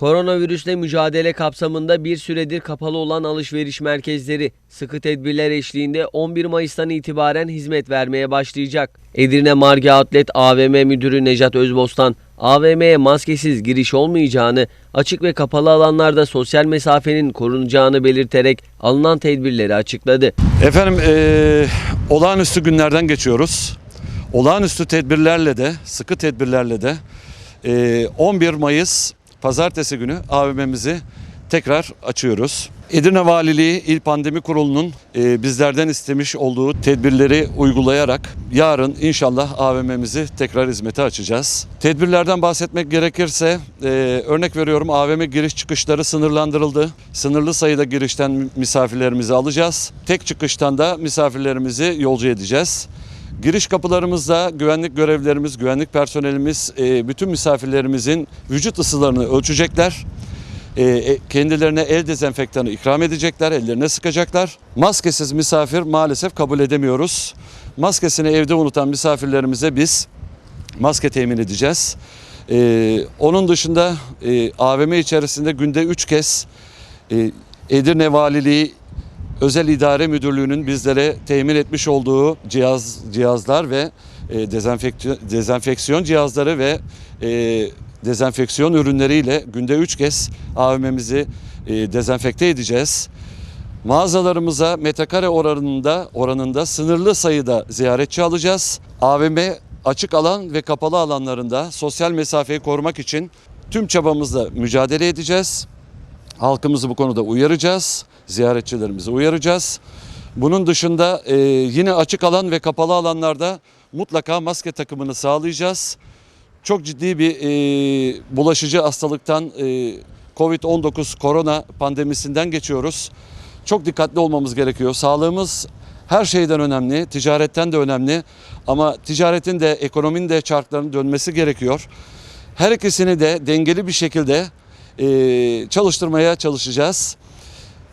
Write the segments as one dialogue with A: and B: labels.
A: Koronavirüsle mücadele kapsamında bir süredir kapalı olan alışveriş merkezleri sıkı tedbirler eşliğinde 11 Mayıs'tan itibaren hizmet vermeye başlayacak. Edirne Margi Outlet AVM Müdürü Necat Özbostan, AVM'ye maskesiz giriş olmayacağını, açık ve kapalı alanlarda sosyal mesafenin korunacağını belirterek alınan tedbirleri açıkladı.
B: Efendim eee, olağanüstü günlerden geçiyoruz. Olağanüstü tedbirlerle de, sıkı tedbirlerle de eee, 11 Mayıs Pazartesi günü AVM'mizi tekrar açıyoruz. Edirne Valiliği İl Pandemi Kurulu'nun eee, bizlerden istemiş olduğu tedbirleri uygulayarak yarın inşallah AVM'mizi tekrar hizmete açacağız. Tedbirlerden bahsetmek gerekirse eee, örnek veriyorum AVM giriş çıkışları sınırlandırıldı. Sınırlı sayıda girişten misafirlerimizi alacağız. Tek çıkıştan da misafirlerimizi yolcu edeceğiz. Giriş kapılarımızda güvenlik görevlilerimiz, güvenlik personelimiz e, bütün misafirlerimizin vücut ısılarını ölçecekler. E, e, Kendilerine el dezenfektanı ikram edecekler, ellerine sıkacaklar. Maskesiz misafir maalesef kabul edemiyoruz. Maskesini evde unutan misafirlerimize biz maske temin edeceğiz. Onun dışında AVM içerisinde günde 3 kez Edirne Valiliği Özel İdare Müdürlüğü'nün bizlere temin etmiş olduğu cihaz cihazlar ve e, dezenfeksiyon, dezenfeksiyon cihazları ve e, dezenfeksiyon ürünleriyle günde 3 kez AVM'mizi e, dezenfekte edeceğiz. Mağazalarımıza metrekare oranında oranında sınırlı sayıda ziyaretçi alacağız. AVM açık alan ve kapalı alanlarında sosyal mesafeyi korumak için tüm çabamızla mücadele edeceğiz. Halkımızı bu konuda uyaracağız. Ziyaretçilerimizi uyaracağız. Bunun dışında e, yine açık alan ve kapalı alanlarda mutlaka maske takımını sağlayacağız. Çok ciddi bir e, bulaşıcı hastalıktan e, Covid-19 korona pandemisinden geçiyoruz. Çok dikkatli olmamız gerekiyor. Sağlığımız her şeyden önemli, ticaretten de önemli ama ticaretin de ekonominin de çarklarının dönmesi gerekiyor. Her ikisini de dengeli bir şekilde e, çalıştırmaya çalışacağız.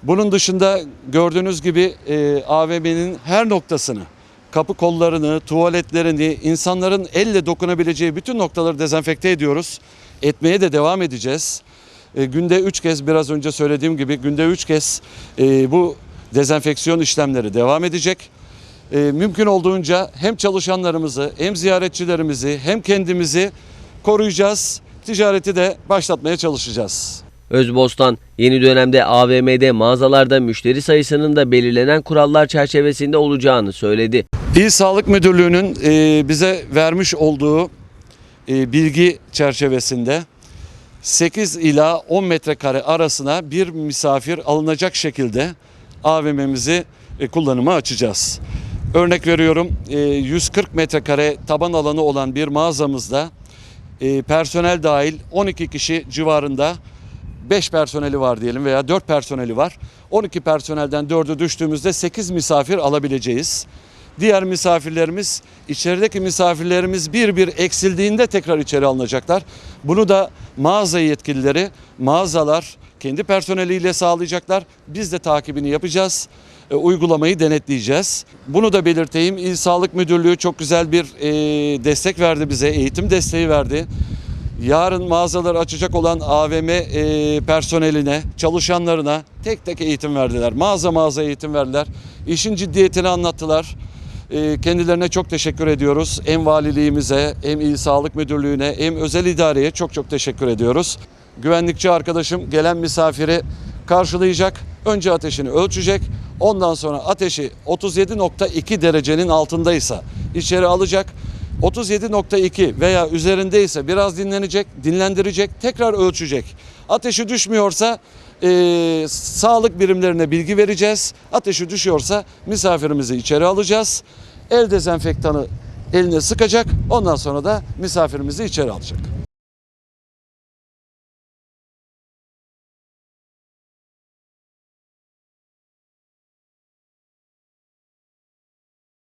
B: Bunun dışında gördüğünüz gibi e, AVM'nin her noktasını, kapı kollarını, tuvaletlerini, insanların elle dokunabileceği bütün noktaları dezenfekte ediyoruz. Etmeye de devam edeceğiz. E, günde 3 kez biraz önce söylediğim gibi günde 3 kez e, bu dezenfeksiyon işlemleri devam edecek. E, mümkün olduğunca hem çalışanlarımızı hem ziyaretçilerimizi hem kendimizi koruyacağız. Ticareti de başlatmaya çalışacağız.
A: Özbostan, yeni dönemde AVM'de mağazalarda müşteri sayısının da belirlenen kurallar çerçevesinde olacağını söyledi.
B: İl Sağlık Müdürlüğü'nün e, bize vermiş olduğu e, bilgi çerçevesinde 8 ila 10 metrekare arasına bir misafir alınacak şekilde AVM'mizi e, kullanıma açacağız. Örnek veriyorum e, 140 metrekare taban alanı olan bir mağazamızda e, personel dahil 12 kişi civarında 5 personeli var diyelim veya 4 personeli var. 12 personelden 4'ü düştüğümüzde 8 misafir alabileceğiz. Diğer misafirlerimiz, içerideki misafirlerimiz bir bir eksildiğinde tekrar içeri alınacaklar. Bunu da mağaza yetkilileri, mağazalar kendi personeliyle sağlayacaklar. Biz de takibini yapacağız. E, uygulamayı denetleyeceğiz. Bunu da belirteyim. İl Sağlık Müdürlüğü çok güzel bir e, destek verdi bize, eğitim desteği verdi. Yarın mağazaları açacak olan AVM e, personeline, çalışanlarına tek tek eğitim verdiler. Mağaza mağaza eğitim verdiler. İşin ciddiyetini anlattılar. Kendilerine çok teşekkür ediyoruz. Hem valiliğimize, hem İl Sağlık Müdürlüğü'ne, hem özel idareye çok çok teşekkür ediyoruz. Güvenlikçi arkadaşım gelen misafiri karşılayacak. Önce ateşini ölçecek. Ondan sonra ateşi 37.2 derecenin altındaysa içeri alacak. 37.2 veya üzerindeyse biraz dinlenecek, dinlendirecek, tekrar ölçecek. Ateşi düşmüyorsa e, sağlık birimlerine bilgi vereceğiz. Ateşi düşüyorsa misafirimizi içeri alacağız. El dezenfektanı eline sıkacak. Ondan sonra da misafirimizi içeri alacak.